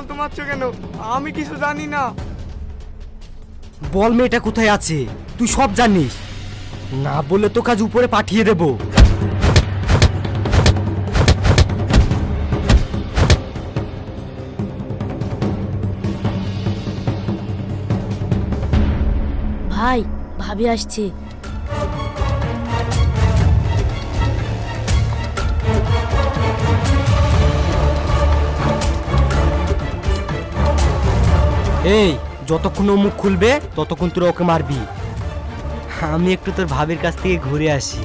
বলতে মারছো কেন আমি কিছু জানি না। বল মেয়েটা কোথায় আছে? তুই সব জানিস। না বললে তো কাজ উপরে পাঠিয়ে দেব। ভাই ভাবি আসছে। এই, যতক্ষণ ও মুখ খুলবে, ততক্ষণ তোরা ওকে মারবি। আমি একটু তোর ভাবির কাছ থেকে ঘুরে আসি।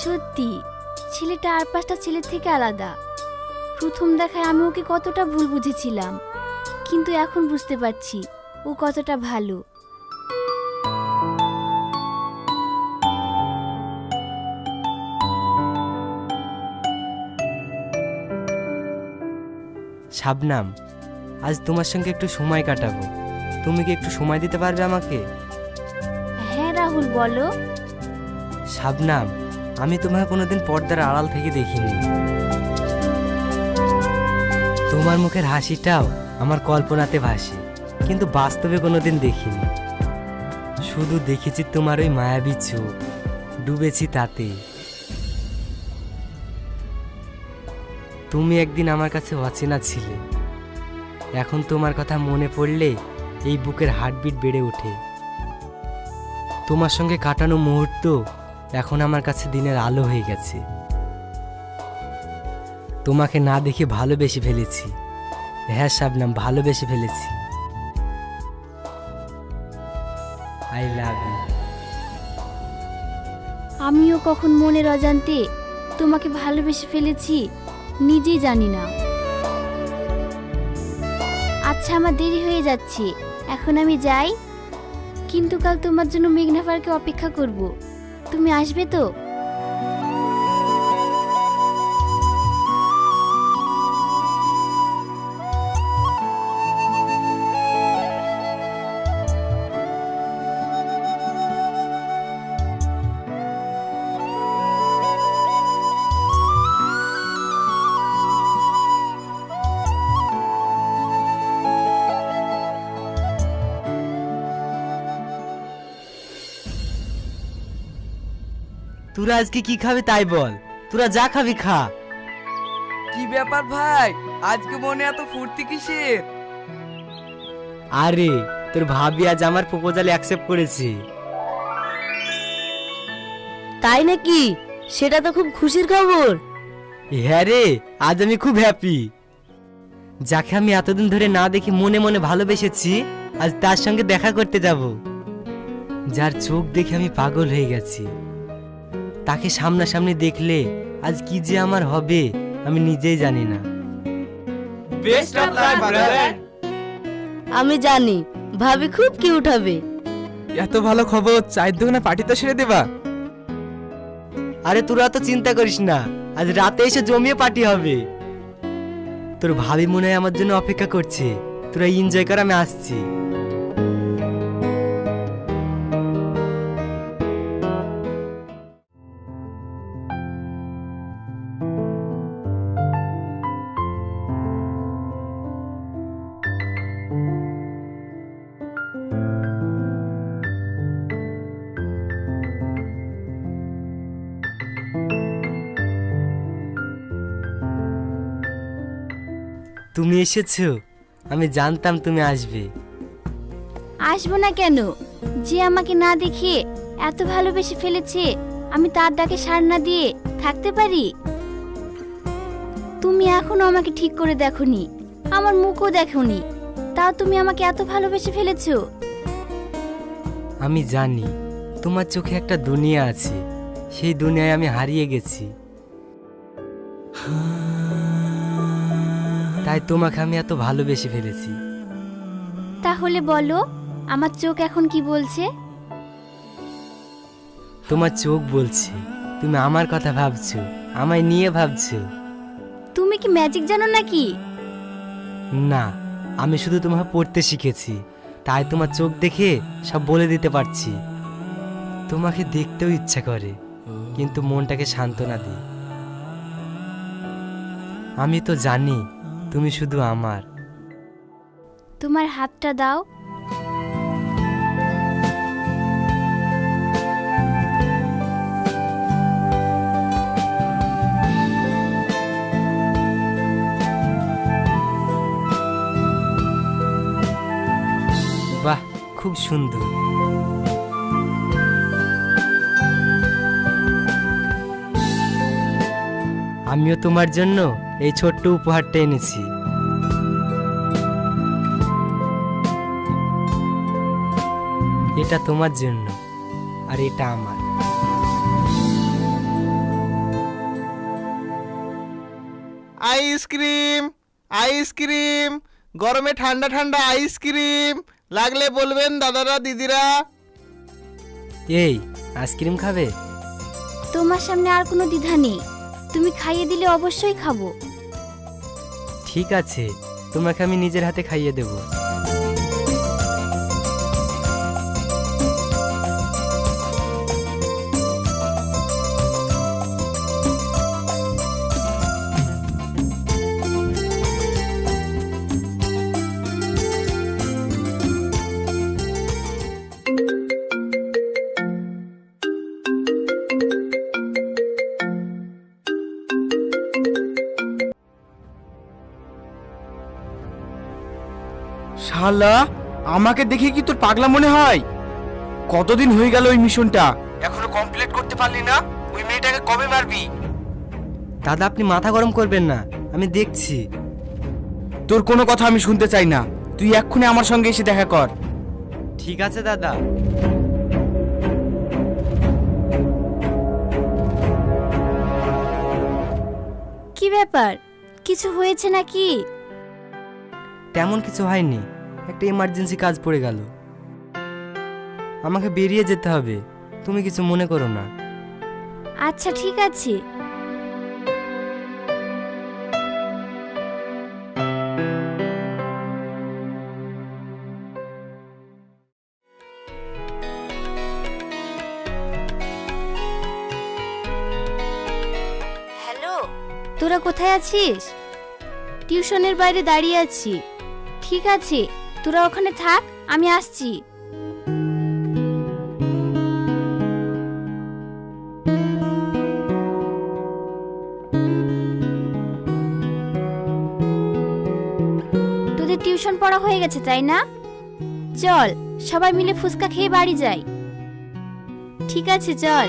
সত্যি, ছেলেটা আর পাঁচটা ছেলের থেকে আলাদা। প্রথম দেখায় আমি ওকে কতটা ভুল বুঝেছিলাম। কিন্তু এখন বুঝতে পারছি ও কতটা ভালো। শাবনাম আজ তোমার সঙ্গে একটু সময় কাটাবো। তুমি কি একটু সময় দিতে পারবে আমাকে? হ্যাঁ রাহুল বলো। শাবনাম আমি তোমাকে কোনোদিন পর্দার আড়াল থেকে দেখিনি। তোমার মুখের হাসিটাও আমার কল্পনাতে ভাসে, কিন্তু বাস্তবে কোনোদিন দেখিনি। শুধু দেখেছি তোমার ওই মায়াবী চোখ, ডুবেছি তাতে। তুমি একদিন আমার কাছে অচেনা ছিলে। এখন তোমার কথা মনে পড়লে এই বুকের হার্টবিট বেড়ে ওঠে। তোমার সঙ্গে কাটানো মুহূর্ত এখন আমার কাছে দিনের আলো হয়ে গেছে। তোমাকে না দেখে ভালোবেসে ফেলেছি। হ্যাঁ শাবনাম, ভালোবেসে ফেলেছি। আই লাভ ইউ আমিও কখন মনের অজান্তে তোমাকে ভালোবেসে ফেলেছি, নিজেই জানি না। আচ্ছা আমার দেরি হয়ে যাচ্ছে। এখন আমি যাই। কিন্তু কাল তোমার জন্য মেঘনা পার্কে অপেক্ষা করব। তুমি আসবে তো? তোরা আজকে কি খাবি তাই বল। তোরা যা খাবি খা। কি ব্যাপার ভাই? আজকে মনে এত ফুর্তি কিসের? আরে তোর ভাবি আজ আমার প্রপোজাল অ্যাকসেপ্ট করেছে। তাই নাকি? সেটা তো খুব খুশির খবর। হ্যাঁ রে আজ আমি খুব হ্যাপি যাকে আমি এতদিন ধরে না দেখি মনে মনে ভালোবেসেছি আজ তার সঙ্গে দেখা করতে যাব। যার চোখ দেখে আমি পাগল হয়ে গেছি। তাকে সামনাসামনি দেখলে আজ কি যে আমার হবে আমি নিজেই জানি না। বেস্ট অফ লাক ব্রাদার আমি জানি ভাবি খুব কিউট হবে। এত ভালো খবর চায়ের দোকানে পার্টি তো সেরে দেবা। আরে তোরা তো চিন্তা করিস না আজ রাতে এসে জমিয়ে পার্টি হবে। তোর ভাবি মনে হয় আমার জন্য অপেক্ষা করছে তোরা এনজয় কর আমি আসছি। তুমি এসেছ? আমি জানতাম তুমি আসবে। আসব না কেন? যে আমাকে না দেখে এত ভালোবেসে ফেলেছে আমি তার ডাকে সার না দিয়ে থাকতে পারি? তুমি এখনও আমাকে ঠিক করে দেখোনি আমার মুখও দেখোনি। তাও তুমি আমাকে এত ভালোবেসে ফেলেছো? আমি জানি তোমার চোখে একটা দুনিয়া আছে সেই দুনিয়ায় আমি হারিয়ে গেছি। তাই তোমাকে আমি এত ভালোবেসে ফেলেছি। তাহলে বলো আমার চোখ এখন কি বলছে? তোমার চোখ বলছে তুমি আমার কথা ভাবছ আমায় নিয়ে ভাবছ। তুমি কি ম্যাজিক জানো নাকি? না আমি শুধু তোমাকে পড়তে শিখেছি তাই তোমার চোখ দেখে সব বলে দিতে পারছি। তোমাকে দেখতেও ইচ্ছা করে কিন্তু মনটাকে সান্ত্বনা দিই। আমি তো জানি তুমি শুধু আমার। তোমার হাতটা দাও। বাহ খুব সুন্দর। আমিও তোমার জন্য এই ছোট্ট উপহারটা এনেছি। এটা তোমার জন্য আর এটা আমার। আইসক্রিম আইসক্রিম গরমে ঠান্ডা ঠান্ডা আইসক্রিম লাগলে বলবেন দাদারা দিদিরা। এই আইসক্রিম খাবে? তোমার সামনে আর কোনো দ্বিধা নেই। তুমি খাইয়ে দিলে অবশ্যই খাব। ঠিক আছে তোমাকে আমি নিজের হাতে খাইয়ে দেবো। শালা আমাকে দেখে কি তোর পাগলা মনে হয়? কতদিন হয়ে গেল ওই মিশনটা? এখনও কমপ্লিট করতে পারলি না? ওই মেয়েটাকে কবে মারবি? দাদা আপনি মাথা গরম করবেন না। আমি দেখছি। তোর কোনো কথা আমি শুনতে চাই না। তুই এক্ষুনি আমার সঙ্গে এসে দেখা কর। ঠিক আছে দাদা। কি ব্যাপার? কিছু হয়েছে নাকি? তেমন কিছু হয়নি। একটা ইমার্জেন্সি কাজ পড়ে গেল। আমাকে বেরিয়ে যেতে হবে। তুমি কিছু মনে করো না। আচ্ছা ঠিক আছে। হ্যালো। তোরা কোথায় আছিস? টিউশনের বাইরে দাঁড়িয়ে আছি। ঠিক আছে। তোরা ওখানে থাক, আমি আসছি। তোদের টিউশন পড়া হয়ে গেছে, তাই না? চল, সবাই মিলে ফুচকা খেয়ে বাড়ি যাই। ঠিক আছে, চল।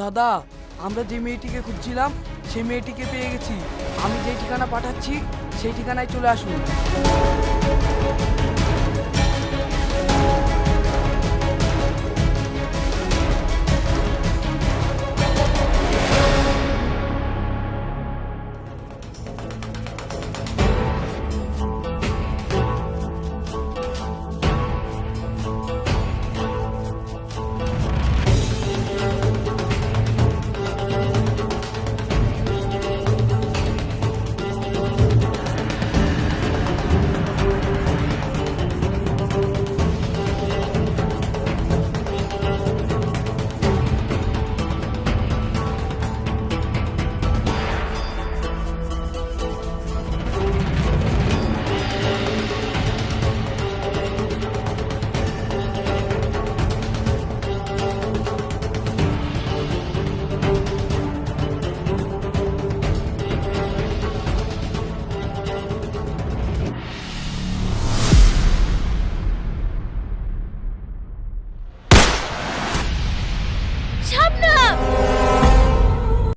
দাদা, আমরা যে মেয়েটিকে খুঁজছিলাম সেই মেয়েটিকে পেয়ে গেছি। আমি যে ঠিকানা পাঠাচ্ছি, সেই ঠিকানায় চলে আসুন।